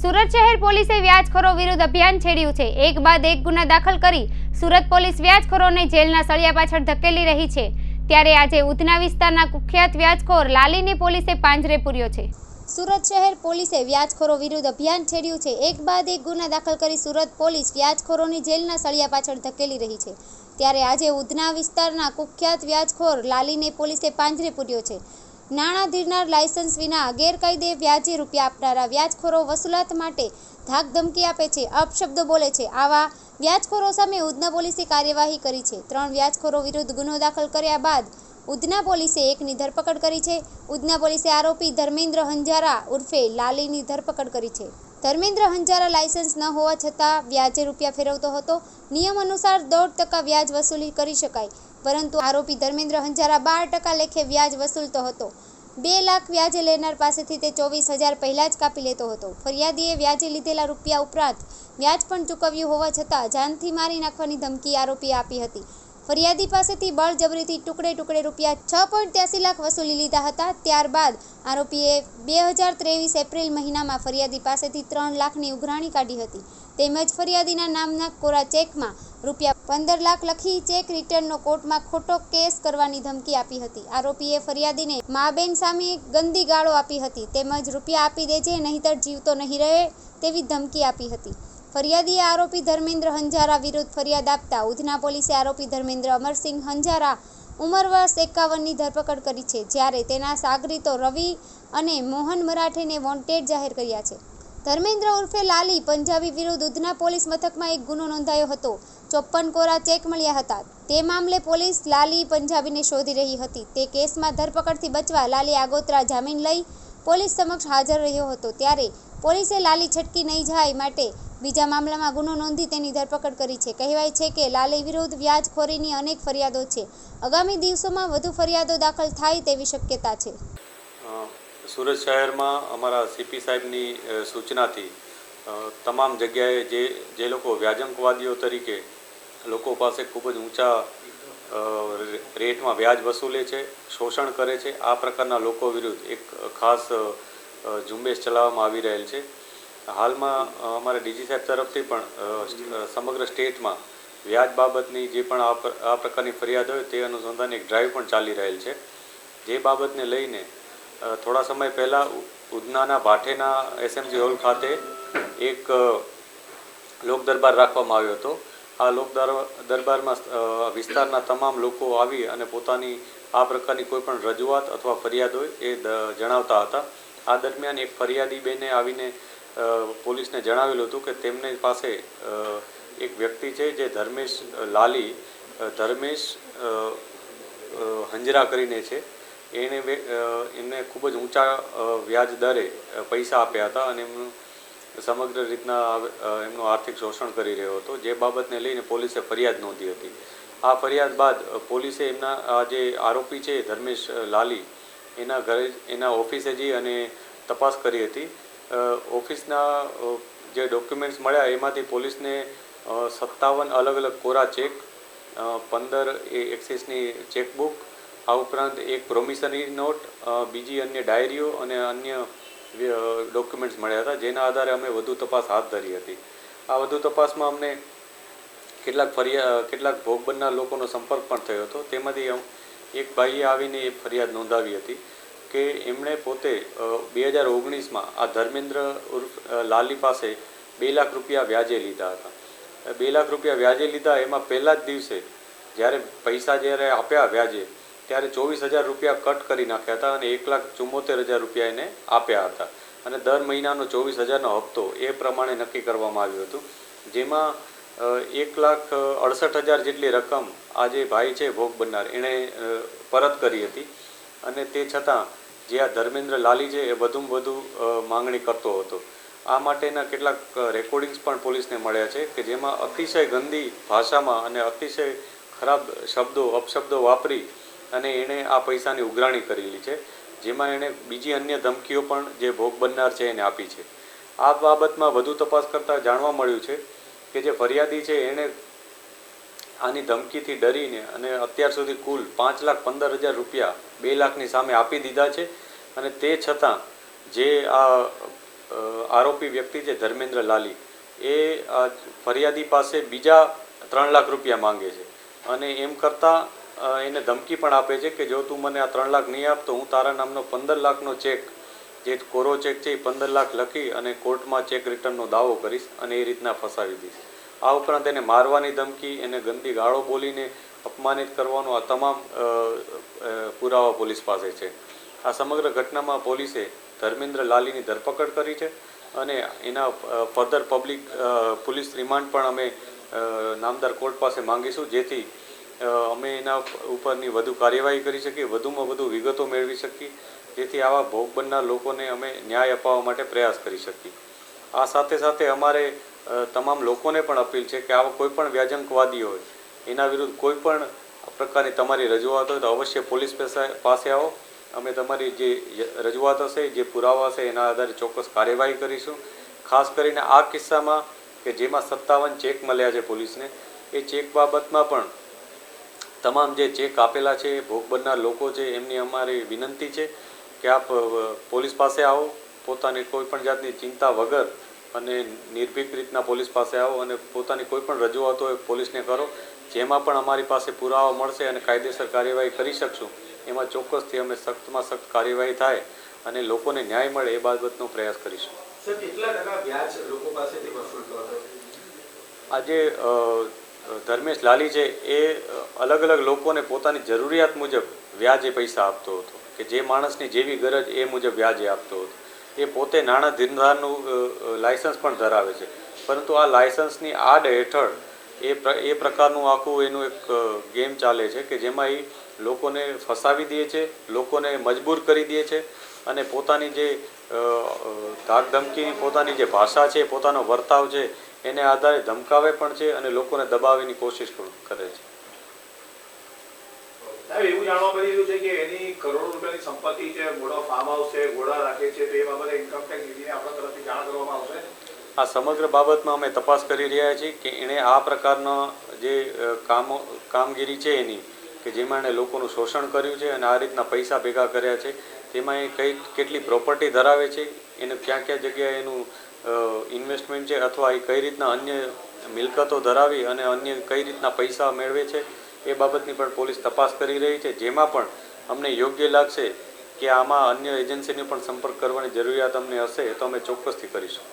સુરત શહેર પોલીસે વ્યાજખોરો વિરુદ્ધ અભિયાન છેડ્યું છે. એક બાદ એક ગુના દાખલ કરી સુરત પોલીસ વ્યાજખોરોને જેલના સળિયા પાછળ ધકેલી રહી છે. ત્યારે આજે ઉધના વિસ્તારના કુખ્યાત વ્યાજખોર લાલીને પોલીસે પાંજરે પૂર્યો છે. સુરત શહેર પોલીસે વ્યાજખોરો વિરુદ્ધ અભિયાન છેડ્યું છે. એક બાદ એક ગુના દાખલ કરી સુરત પોલીસ વ્યાજખોરોની જેલના સળિયા પાછળ ધકેલી રહી છે. ત્યારે આજે ઉધના વિસ્તારના કુખ્યાત વ્યાજખોર લાલીને પોલીસે પાંજરે પૂર્યો છે. નાણાં ધીરનાર લાયસન્સ વિના ગેરકાયદે વ્યાજે રૂપિયા આપનારા વ્યાજખોરો વસૂલાત માટે ધાક ધમકી આપે છે, અપશબ્દો બોલે છે. આવા વ્યાજખોરો સામે ઉધના પોલીસે કાર્યવાહી કરી છે. ત્રણ વ્યાજખોરો વિરુદ્ધ ગુનો દાખલ કર્યા બાદ ઉધના પોલીસે એકની ધરપકડ કરી છે. ઉધના પોલીસે આરોપી ધર્મેન્દ્ર હંજારા ઉર્ફે લાલીની ધરપકડ કરી છે. ધર્મેન્દ્ર હંજારા લાયસન્સ ન હોવા છતાં વ્યાજે રૂપિયા ફેરવતો હતો. નિયમ અનુસાર દોઢ ટકા વ્યાજ વસૂલી કરી શકાય. પરંતુ આરોપી ધર્મેન્દ્ર હંજારા બાર ટકા લેખે વ્યાજ વસૂલતો હતો. બે લાખ વ્યાજે લેનાર પાસેથી તે ચોવીસ હજાર પહેલાં જ કાપી લેતો હતો. ફરિયાદીએ વ્યાજે લીધેલા રૂપિયા ઉપરાંત વ્યાજ પણ ચૂકવ્યું હોવા છતાં જાનથી મારી નાખવાની ધમકી આરોપીએ આપી હતી. ફરિયાદી પાસેથી બળજબરીથી ટુકડે ટુકડે રૂપિયા છ પોઈન્ટ ત્યાસી લાખ વસૂલી લીધા હતા. ત્યારબાદ આરોપીએ બે હજાર ત્રેવીસ એપ્રિલ મહિનામાં ફરિયાદી પાસેથી ત્રણ લાખની ઉઘરાણી કાઢી હતી. તેમજ ફરિયાદીના નામના કોરા ચેકમાં રૂપિયા પંદર લાખ લખી ચેક રિટર્નનો કોર્ટમાં ખોટો કેસ કરવાની ધમકી આપી હતી. આરોપીએ ફરિયાદીને મા બેન સામે ગંદી ગાળો આપી હતી. તેમજ રૂપિયા આપી દેજે, નહીંતર જીવતો નહીં રહે તેવી ધમકી આપી હતી. ફરિયાદીએ આરોપી ધર્મેન્દ્ર હંજારા વિરુદ્ધ ફરિયાદ આપતા ઉધના પોલીસે આરોપી ધર્મેન્દ્ર અમરસિંહ હંજારા ઉંમર વર્ષ એકાવનની ધરપકડ કરી છે, જ્યારે તેના સાગરીતો રવિ અને મોહન મરાઠેને વોન્ટેડ જાહેર કર્યા છે. ધર્મેન્દ્ર ઉર્ફે લાલી પંજાબી વિરુદ્ધ ઉધના પોલીસ મથકમાં એક ગુનો નોંધાયો હતો. ચોપ્પન કોરા ચેક મળ્યા હતા. તે મામલે પોલીસ લાલી પંજાબીને શોધી રહી હતી. તે કેસમાં ધરપકડથી બચવા લાલી આગોતરા જામીન લઈ પોલીસ સમક્ષ હાજર રહ્યો હતો, ત્યારે પોલીસે લાલી છટકી નહીં જાય માટે બીજા મામલામાં ગુનો નોંધી તેની ધરપકડ કરી છે. કહેવાય છે કે લાલી વિરુદ્ધ વ્યાજખોરીની અનેક ફરિયાદો છે. આગામી દિવસોમાં વધુ ફરિયાદો દાખલ થાય તેવી શક્યતા છે. સુરત શહેરમાં અમારા સીપી સાહેબની સૂચનાથી તમામ જગ્યાએ જે જે લોકો વ્યાજંકવાદીઓ તરીકે લોકો પાસે ખૂબ જ ઊંચા રેટમાં વ્યાજ વસૂલે છે, શોષણ કરે છે, આ પ્રકારના લોકો વિરુદ્ધ એક ખાસ ઝુંબેશ ચલાવવામાં આવી રહેલ છે. હાલમાં અમારા ડીજી સાહેબ તરફથી પણ સમગ્ર સ્ટેટમાં વ્યાજ બાબતની જે પણ આ પ્રકારની ફરિયાદ હોય તે અનુસંધાને એક ડ્રાઈવ પણ ચાલી રહેલ છે. જે બાબતને લઈને થોડા સમય પહેલાં ઉધનાના ભાઠેના એસએમજી હોલ ખાતે એક લોક દરબાર રાખવામાં આવ્યો હતો. આ લોક દર- દરબારમાં વિસ્તારના તમામ લોકો આવી અને પોતાની આ પ્રકારની કોઈ પણ રજૂઆત અથવા ફરિયાદ હોય એ જણાવતા હતા. આ દરમિયાન એક ફરિયાદી બેને આવીને પોલીસને જણાવેલું હતું કે તેમની પાસે એક વ્યક્તિ છે જે ધર્મેશ લાલી ધર્મેશ હંજરા કરીને છે. એણે એમને ખૂબ જ ઊંચા વ્યાજ દરે પૈસા આપ્યા હતા અને એમનું સમગ્ર રીતના એમનું આર્થિક શોષણ કરી રહ્યો હતો. જે બાબતને લઈને પોલીસે ફરિયાદ નોંધી હતી. આ ફરિયાદ બાદ પોલીસે એમના, આ જે આરોપી છે ધર્મેશ લાલી એના ઘરે એના ઓફિસે જઈ અને તપાસ કરી હતી. ઓફિસના જે ડોક્યુમેન્ટ્સ મળ્યા એમાંથી પોલીસને સત્તાવન અલગ અલગ કોરા ચેક પંદર એ એક્સિસની ચેકબુક, આ ઉપરાંત એક પ્રોમિસરી નોટ બીજી અન્ય ડાયરીઓ અને અન્ય ડોક્યુમેન્ટ્સ મળ્યા હતા, જેના આધારે અમે વધુ તપાસ હાથ ધરી હતી. આ વધુ તપાસમાં અમને કેટલાક ફરિયા કેટલાક ભોગ બનનાર લોકોનો સંપર્ક પણ થયો હતો. તેમાંથી એક ભાઈએ આવીને એ ફરિયાદ નોંધાવી હતી કે એમણે પોતે બે હજાર ઓગણીસમાં આ ધર્મેન્દ્ર ઉર્ફ લાલી પાસે બે લાખ રૂપિયા વ્યાજે લીધા હતા. બે લાખ રૂપિયા વ્યાજે લીધા, એમાં પહેલા જ દિવસે જ્યારે પૈસા જ્યારે આપ્યા વ્યાજે, ત્યારે ચોવીસ હજાર રૂપિયા કટ કરી નાખ્યા હતા અને એક લાખ ચુમ્મોતેર હજાર રૂપિયા એને આપ્યા હતા. અને દર મહિનાનો ચોવીસ હજારનો હપ્તો એ પ્રમાણે નક્કી કરવામાં આવ્યું હતું. જેમાં એક લાખ અડસઠ હજાર જેટલી રકમ આ જે ભાઈ છે, ભોગ બનનાર, એણે પરત કરી હતી. અને તે છતાં જે આ ધર્મેન્દ્ર લાલી છે, એ વધુમાં વધુ માંગણી કરતો હતો. આ માટેના કેટલાક રેકોર્ડિંગ્સ પણ પોલીસને મળ્યા છે કે જેમાં અતિશય ગંદી ભાષામાં અને અતિશય ખરાબ શબ્દો, અપશબ્દો વાપરી અને એણે આ પૈસાની ઉઘરાણી કરેલી છે. જેમાં એણે બીજી અન્ય ધમકીઓ પણ જે ભોગ બનનાર છે, એને આપી છે. આ બાબતમાં વધુ તપાસ કરતાં જાણવા મળ્યું છે કે જે ફરિયાદી છે એણે આની ધમકીથી ડરીને અને અત્યાર સુધી કુલ પાંચ લાખ પંદર હજાર રૂપિયા બે લાખની સામે આપી દીધા છે. અને તે છતાં જે આ આરોપી વ્યક્તિ છે ધર્મેન્દ્ર લાલી, એ ફરિયાદી પાસે બીજા ત્રણ લાખ રૂપિયા માંગે છે. અને એમ કરતાં એને ધમકી પણ આપે છે કે જો તું મને આ ત્રણ લાખ નહીં આપતો હું તારા નામનો પંદર લાખનો ચેક જે કોરો ચેક છે એ પંદર લાખ લખી અને કોર્ટમાં ચેક રિટર્નનો દાવો કરીશ અને એ રીતના ફસાવી દઈશ. આ ઉપરાંત એને મારવાની ધમકી, એને ગંદી ગાળો બોલીને અપમાનિત કરવાનો આ તમામ પુરાવા પોલીસ પાસે છે. આ સમગ્ર ઘટનામાં પોલીસે ધર્મેન્દ્ર લાલીની ધરપકડ કરી છે અને એના ફર્ધર પબ્લિક પોલીસ રિમાન્ડ પણ અમે નામદાર કોર્ટ પાસે માંગીશું, જેથી અમે એના ઉપરની વધુ કાર્યવાહી કરી શકીએ, વધુમાં વધુ વિગતો મેળવી શકીએ જેથી આવા ભોગ બનનાર લોકોને અમે ન્યાય અપાવવા માટે પ્રયાસ કરી શકીએ. આ સાથે સાથે અમારે તમામ લોકોને પણ અપીલ છે કે આવા કોઈ પણ વ્યાજંકવાદી હોય, એના વિરુદ્ધ કોઈ પણ પ્રકારની તમારી રજૂઆત હોય તો અવશ્ય પોલીસ પાસે આવો. અમે તમારી જે રજૂઆત હશે, જે પુરાવા હશે, એના આધારે ચોક્કસ કાર્યવાહી કરીશું. ખાસ કરીને આ કિસ્સામાં કે જેમાં સત્તાવન ચેક મળ્યા છે પોલીસને, એ ચેક બાબતમાં પણ તમામ જે ચેક આપેલા છે, ભોગ બનનાર લોકો છે, એમની અમારી વિનંતી છે. કે આપ પોલીસ પાસે આવો પોતાની કોઈ પણ જાતની ચિંતા વગર અને નિર્ભીક રીતના પોલીસ પાસે આવો અને પોતાની કોઈ પણ રજૂઆત હોય પોલીસને કરો. જેમાં પણ અમારી પાસે પુરાવા મળશે અને કાયદેસર કાર્યવાહી કરી શકશું એમાં ચોક્કસથી અમે સખ્તમાં સખ્ત કાર્યવાહી થાય અને લોકોને ન્યાય મળે એ બાબતનો પ્રયાસ કરીશું. આજે ધર્મેશ લાલી છે એ અલગ અલગ લોકોને પોતાની જરૂરિયાત મુજબ વ્યાજે પૈસા આપતો હતો. કે જે માણસની જેવી ગરજ એ મુજબ વ્યાજે આપતો હતો. એ પોતે નાણાં ધીરધારનું લાયસન્સ પણ ધરાવે છે. પરંતુ આ લાયસન્સની આડ હેઠળ એ એ પ્રકારનું આખું એનું એક ગેમ ચાલે છે કે જેમાં એ લોકોને ફસાવી દે છે, લોકોને મજબૂર કરી દે છે અને પોતાની જે ધાક ધમકીની પોતાની જે ભાષા છે, પોતાનો વર્તાવ છે, એને આધારે ધમકાવે પણ છે અને લોકોને દબાવવાની કોશિશ કરે છે. એવું આ સમગ્ર બાબતમાં અમે તપાસ કરી રહ્યા છીએ કે એણે આ પ્રકારના જે કામો, કામગીરી છે એની, કે જેમાં એણે લોકોનું શોષણ કર્યું છે અને આ રીતના પૈસા ભેગા કર્યા છે, તેમાં એ કઈ, કેટલી પ્રોપર્ટી ધરાવે છે, એને ક્યાં ક્યાં જગ્યાએ એનું ઇન્વેસ્ટમેન્ટ છે, અથવા એ કઈ રીતના અન્ય મિલકતો ધરાવી અને અન્ય કઈ રીતના પૈસા મેળવે છે એ બાબતની પણ પોલીસ તપાસ કરી રહી છે. જેમાં પણ અમને યોગ્ય લાગશે કે આમાં અન્ય એજન્સીનો પણ સંપર્ક કરવાની જરૂરિયાત અમને હશે તો અમે ચોક્કસથી કરીશું.